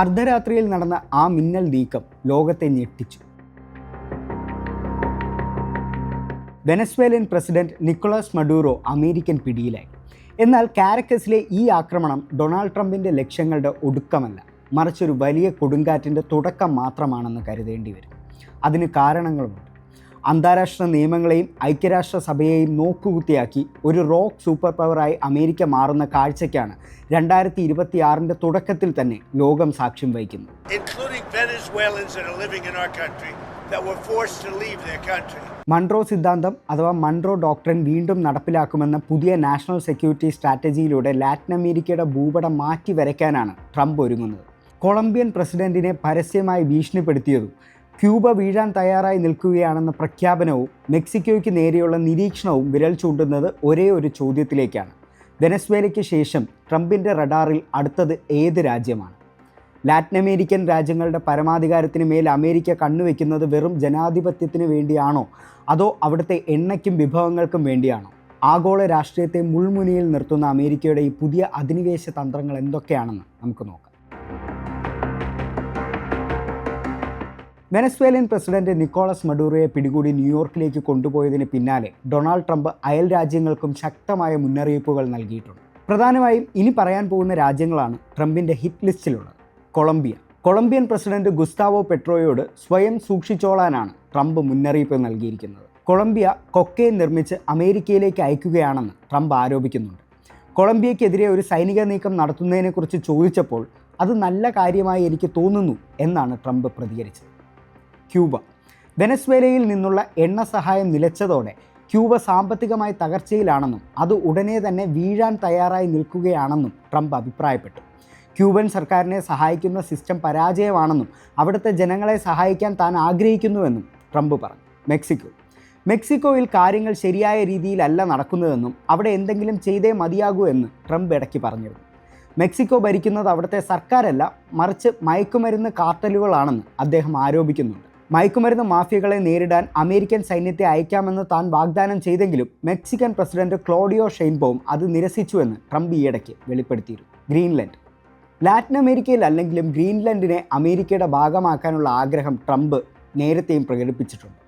അർദ്ധരാത്രിയിൽ നടന്ന ആ മിന്നൽ നീക്കം ലോകത്തെ ഞെട്ടിച്ചു. Venezuelan president Nicolas Maduro American പിടിയിലായി. എന്നാൽ കാരക്കസിലെ ഈ ആക്രമണം ഡൊണാൾഡ് ട്രംപിന്റെ ലക്ഷ്യങ്ങളുടെ ഒടുക്കമല്ല മറിച്ചൊരു വലിയ കൊടുങ്കാറ്റിന്റെ തുടക്കം മാത്രമാണെന്ന് കരുതേണ്ടി വരും അതിന് കാരണങ്ങളുമുണ്ട്. അന്താരാഷ്ട്ര നിയമങ്ങളെയും ഐക്യരാഷ്ട്രസഭയെയും നോക്കുകുത്തിയാക്കി ഒരു റോക്ക് സൂപ്പർ പവറായി അമേരിക്ക മാറുന്ന കാഴ്ചയ്ക്കാണ് രണ്ടായിരത്തി ഇരുപത്തി ആറിന്റെ തുടക്കത്തിൽ തന്നെ ലോകം സാക്ഷ്യം വഹിക്കുന്നത്. മൺട്രോ സിദ്ധാന്തം അഥവാ മൺട്രോ ഡോക്ടറിൻ വീണ്ടും നടപ്പിലാക്കുമെന്ന പുതിയ നാഷണൽ സെക്യൂരിറ്റി സ്ട്രാറ്റജിയിലൂടെ ലാറ്റിൻ അമേരിക്കയുടെ ഭൂപടം മാറ്റി വരയ്ക്കാനാണ് ട്രംപ് ഒരുങ്ങുന്നത് കൊളംബിയൻ പ്രസിഡന്റിനെ പരസ്യമായി ഭീഷണിപ്പെടുത്തിയതും ക്യൂബ വീഴാൻ തയ്യാറായി നിൽക്കുകയാണെന്ന പ്രഖ്യാപനവും മെക്സിക്കോയ്ക്ക് നേരെയുള്ള നിരീക്ഷണവും വിരൽ ചൂണ്ടുന്നത് ഒരേ ഒരു ചോദ്യത്തിലേക്കാണ്. വെനസ്വേലയ്ക്ക് ശേഷം ട്രംപിന്റെ റഡാറിൽ അടുത്തത് ഏത് രാജ്യമാണ്? ലാറ്റിൻ അമേരിക്കൻ രാജ്യങ്ങളുടെ പരമാധികാരത്തിന് മേൽ അമേരിക്ക കണ്ണുവെക്കുന്നത് വെറും ജനാധിപത്യത്തിന് വേണ്ടിയാണോ? അതോ അവിടുത്തെ എണ്ണയ്ക്കും വിഭവങ്ങൾക്കും വേണ്ടിയാണോ? ആഗോള രാഷ്ട്രീയത്തെ മുൾമുനയിൽ നിർത്തുന്ന അമേരിക്കയുടെ ഈ പുതിയ അധിനിവേശ തന്ത്രങ്ങൾ എന്തൊക്കെയാണെന്ന് നമുക്ക് നോക്കാം. വെനസ്വേലിയൻ പ്രസിഡന്റ് നിക്കോളസ് മഡൂറോയെ പിടികൂടി ന്യൂയോർക്കിലേക്ക് കൊണ്ടുപോയതിന് പിന്നാലെ ഡൊണാൾഡ് ട്രംപ് അയൽ രാജ്യങ്ങൾക്കും ശക്തമായ മുന്നറിയിപ്പുകൾ നൽകിയിട്ടുണ്ട്. പ്രധാനമായും ഇനി പറയാൻ പോകുന്ന രാജ്യങ്ങളാണ് ട്രംപിന്റെ ഹിറ്റ് ലിസ്റ്റിലുള്ളത്. കൊളംബിയ. കൊളംബിയൻ പ്രസിഡന്റ് ഗുസ്താവോ പെട്രോയോട് സ്വയം സൂക്ഷിച്ചോളാനാണ് ട്രംപ് മുന്നറിയിപ്പ് നൽകിയിരിക്കുന്നത്. കൊളംബിയ കൊക്കൈൻ നിർമ്മിച്ച് അമേരിക്കയിലേക്ക് അയക്കുകയാണെന്ന് ട്രംപ് ആരോപിക്കുന്നുണ്ട്. കൊളംബിയക്കെതിരെ ഒരു സൈനിക നീക്കം നടത്തുന്നതിനെക്കുറിച്ച് ചോദിച്ചപ്പോൾ അത് നല്ല കാര്യമായി എനിക്ക് തോന്നുന്നു എന്നാണ് ട്രംപ് പ്രതികരിച്ചത്. ക്യൂബ. വെനസ്വേലയിൽ നിന്നുള്ള എണ്ണ സഹായം നിലച്ചതോടെ ക്യൂബ സാമ്പത്തികമായി തകർച്ചയിലാണെന്നും അത് ഉടനെ തന്നെ വീഴാൻ തയ്യാറായി നിൽക്കുകയാണെന്നും ട്രംപ് അഭിപ്രായപ്പെട്ടു. ക്യൂബൻ സർക്കാരിനെ സഹായിക്കുന്ന സിസ്റ്റം പരാജയമാണെന്നും അവിടുത്തെ ജനങ്ങളെ സഹായിക്കാൻ താൻ ആഗ്രഹിക്കുന്നുവെന്നും ട്രംപ് പറഞ്ഞു. മെക്സിക്കോ. മെക്സിക്കോയിൽ കാര്യങ്ങൾ ശരിയായ രീതിയിലല്ല നടക്കുന്നതെന്നും അവിടെ എന്തെങ്കിലും ചെയ്തേ മതിയാകൂ എന്ന് ട്രംപ് ഇടയ്ക്ക് പറഞ്ഞിരുന്നു. മെക്സിക്കോ ഭരിക്കുന്നത് അവിടുത്തെ സർക്കാരല്ല മറിച്ച് മയക്കുമരുന്ന് കാർട്ടലുകളാണെന്ന് അദ്ദേഹം ആരോപിക്കുന്നുണ്ട്. മയക്കുമരുന്ന് മാഫിയകളെ നേരിടാൻ അമേരിക്കൻ സൈന്യത്തെ അയക്കാമെന്ന് താൻ വാഗ്ദാനം ചെയ്തെങ്കിലും മെക്സിക്കൻ പ്രസിഡന്റ് ക്ലോഡിയോ ഷെയ്ൻബോം അത് നിരസിച്ചുവെന്ന് ട്രംപ് ഈയിടയ്ക്ക് വെളിപ്പെടുത്തിയിരുന്നു. ഗ്രീൻലൻഡ്. ലാറ്റിൻ അമേരിക്കയിൽ അല്ലെങ്കിലും ഗ്രീൻലൻഡിനെ അമേരിക്കയുടെ ഭാഗമാക്കാനുള്ള ആഗ്രഹം ട്രംപ് നേരത്തെയും പ്രകടിപ്പിച്ചിട്ടുണ്ട്.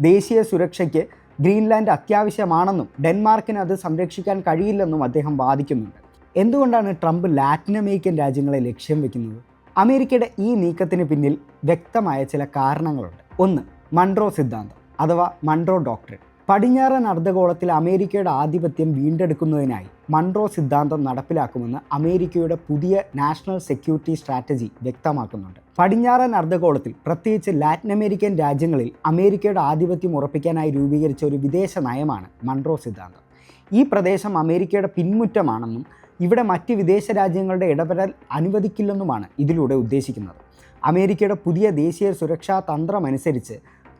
ദേശീയ സുരക്ഷയ്ക്ക് ഗ്രീൻലാൻഡ് അത്യാവശ്യമാണെന്നും ഡെൻമാർക്കിന് അത് സംരക്ഷിക്കാൻ കഴിയില്ലെന്നും അദ്ദേഹം വാദിക്കുന്നുണ്ട്. എന്തുകൊണ്ടാണ് ട്രംപ് ലാറ്റിൻ അമേരിക്കൻ രാജ്യങ്ങളെ ലക്ഷ്യം വെക്കുന്നത്? അമേരിക്കയുടെ ഈ നീക്കത്തിന് പിന്നിൽ വ്യക്തമായ ചില കാരണങ്ങളുണ്ട്. ഒന്ന് മൺട്രോ സിദ്ധാന്തം അഥവാ മൺട്രോ ഡോക്ടറിൻ പടിഞ്ഞാറൻ അർദ്ധഗോളത്തിൽ അമേരിക്കയുടെ ആധിപത്യം വീണ്ടെടുക്കുന്നതിനായി മൺട്രോ സിദ്ധാന്തം നടപ്പിലാക്കുമെന്ന് അമേരിക്കയുടെ പുതിയ നാഷണൽ സെക്യൂരിറ്റി സ്ട്രാറ്റജി വ്യക്തമാക്കുന്നുണ്ട്. പടിഞ്ഞാറൻ അർദ്ധഗോളത്തിൽ പ്രത്യേകിച്ച് ലാറ്റിൻ അമേരിക്കൻ രാജ്യങ്ങളിൽ അമേരിക്കയുടെ ആധിപത്യം ഉറപ്പിക്കാനായി രൂപീകരിച്ച ഒരു വിദേശ നയമാണ് മൺട്രോ സിദ്ധാന്തം. ഈ പ്രദേശം അമേരിക്കയുടെ പിന്മുറ്റമാണെന്നും ഇവിടെ മറ്റ് വിദേശ രാജ്യങ്ങളുടെ ഇടപെടൽ അനുവദിക്കില്ലെന്നുമാണ് ഇതിലൂടെ ഉദ്ദേശിക്കുന്നത്. അമേരിക്കയുടെ പുതിയ ദേശീയ സുരക്ഷാ തന്ത്രമനുസരിച്ച്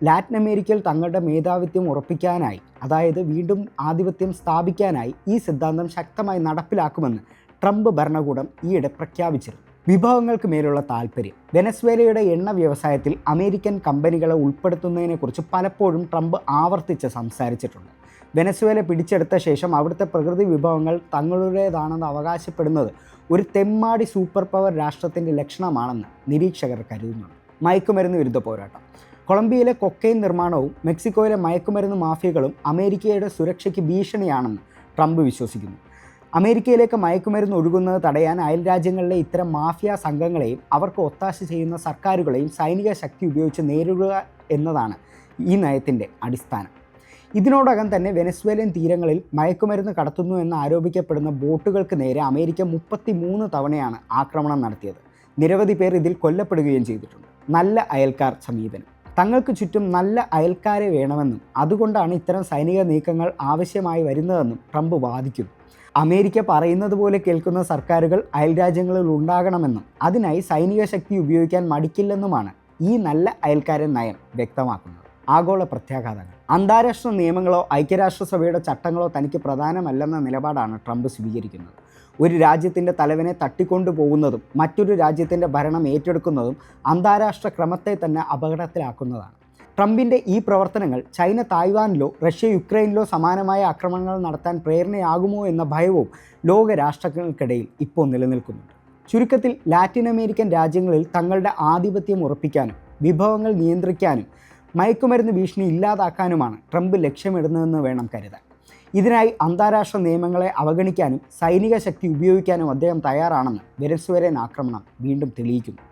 ലാറ്റിൻ അമേരിക്കയിൽ തങ്ങളുടെ മേധാവിത്വം ഉറപ്പിക്കാനായി അതായത് വീണ്ടും ആധിപത്യം സ്ഥാപിക്കാനായി ഈ സിദ്ധാന്തം ശക്തമായി നടപ്പിലാക്കുമെന്ന് ട്രംപ് ഭരണകൂടം ഈയിടെ പ്രഖ്യാപിച്ചിരുന്നു. വിഭവങ്ങൾക്ക് മേലുള്ള താല്പര്യം. വെനസ്വേലയുടെ എണ്ണ വ്യവസായത്തിൽ അമേരിക്കൻ കമ്പനികളെ ഉൾപ്പെടുത്തുന്നതിനെക്കുറിച്ച് പലപ്പോഴും ട്രംപ് ആവർത്തിച്ച് സംസാരിച്ചിട്ടുണ്ട്. വെനസ്വേല പിടിച്ചെടുത്ത ശേഷം അവിടുത്തെ പ്രകൃതി വിഭവങ്ങൾ തങ്ങളുടേതാണെന്ന് അവകാശപ്പെടുന്നത് ഒരു തെമ്മാടി സൂപ്പർ പവർ രാഷ്ട്രത്തിന്റെ ലക്ഷണമാണെന്ന് നിരീക്ഷകർ കരുതുന്നുണ്ട്. മയക്കുമരുന്ന് വിരുദ്ധ പോരാട്ടം. കൊളംബിയയിലെ കൊക്കൈൻ നിർമ്മാണവും മെക്സിക്കോയിലെ മയക്കുമരുന്ന് മാഫിയകളും അമേരിക്കയുടെ സുരക്ഷയ്ക്ക് ഭീഷണിയാണെന്ന് ട്രംപ് വിശ്വസിക്കുന്നു. അമേരിക്കയിലേക്ക് മയക്കുമരുന്ന് ഒഴുകുന്നത് തടയാൻ അയൽ രാജ്യങ്ങളിലെ ഇത്തരം മാഫിയ സംഘങ്ങളെയും അവർക്ക് ഒത്താശ ചെയ്യുന്ന സർക്കാരുകളെയും സൈനിക ശക്തി ഉപയോഗിച്ച് നേരിടുക എന്നതാണ് ഈ നയത്തിന്റെ അടിസ്ഥാനം. ഇതിനോടകം തന്നെ വെനസ്വേലൻ തീരങ്ങളിൽ മയക്കുമരുന്ന് കടത്തുന്നു എന്ന് ആരോപിക്കപ്പെടുന്ന ബോട്ടുകൾക്ക് നേരെ അമേരിക്ക മുപ്പത്തി മൂന്ന് തവണയാണ് ആക്രമണം നടത്തിയത്. നിരവധി പേർ ഇതിൽ കൊല്ലപ്പെടുകയും ചെയ്തിട്ടുണ്ട്. നല്ല അയൽക്കാർ സമീപനം. തങ്ങൾക്ക് ചുറ്റും നല്ല അയൽക്കാരെ വേണമെന്നും അതുകൊണ്ടാണ് ഇത്തരം സൈനിക നീക്കങ്ങൾ ആവശ്യമായി വരുന്നതെന്നും ട്രംപ് വാദിക്കുന്നു. അമേരിക്ക പറയുന്നത് പോലെ കേൾക്കുന്ന സർക്കാരുകൾ അയൽരാജ്യങ്ങളിൽ ഉണ്ടാകണമെന്നും അതിനായി സൈനിക ശക്തി ഉപയോഗിക്കാൻ മടിക്കില്ലെന്നുമാണ് ഈ നല്ല അയൽക്കാരൻ നയം വ്യക്തമാക്കുന്നത്. ആഗോള പ്രത്യാഘാതങ്ങൾ. അന്താരാഷ്ട്ര നിയമങ്ങളോ ഐക്യരാഷ്ട്രസഭയുടെ ചട്ടങ്ങളോ തനിക്ക് പ്രധാനമല്ലെന്ന നിലപാടാണ് ട്രംപ് സ്വീകരിക്കുന്നത്. ഒരു രാജ്യത്തിന്റെ തലവനെ തട്ടിക്കൊണ്ടുപോകുന്നതും മറ്റൊരു രാജ്യത്തിന്റെ ഭരണം ഏറ്റെടുക്കുന്നതും അന്താരാഷ്ട്ര ക്രമത്തെ തന്നെ അപകടത്തിലാക്കുന്നതാണ്. ട്രംപിന്റെ ഈ പ്രവർത്തനങ്ങൾ ചൈന തായ്വാനിലോ റഷ്യ യുക്രൈനിലോ സമാനമായ ആക്രമണങ്ങൾ നടത്താൻ പ്രേരണയാകുമോ എന്ന ഭയവും ലോകരാഷ്ട്രങ്ങൾക്കിടയിൽ ഇപ്പോൾ നിലനിൽക്കുന്നുണ്ട്. ചുരുക്കത്തിൽ ലാറ്റിൻ അമേരിക്കൻ രാജ്യങ്ങളിൽ തങ്ങളുടെ ആധിപത്യം ഉറപ്പിക്കാനും വിഭവങ്ങൾ നിയന്ത്രിക്കാനും മയക്കുമരുന്ന് ഭീഷണി ഇല്ലാതാക്കാനുമാണ് ട്രംപ് ലക്ഷ്യമിടുന്നതെന്ന് വേണം കരുതാൻ. ഇതിനായി അന്താരാഷ്ട്ര നിയമങ്ങളെ അവഗണിക്കാനും സൈനിക ശക്തി ഉപയോഗിക്കാനും അദ്ദേഹം തയ്യാറാണെന്ന് വെനസ്വേലൻ ആക്രമണം വീണ്ടും തെളിയിക്കുന്നു.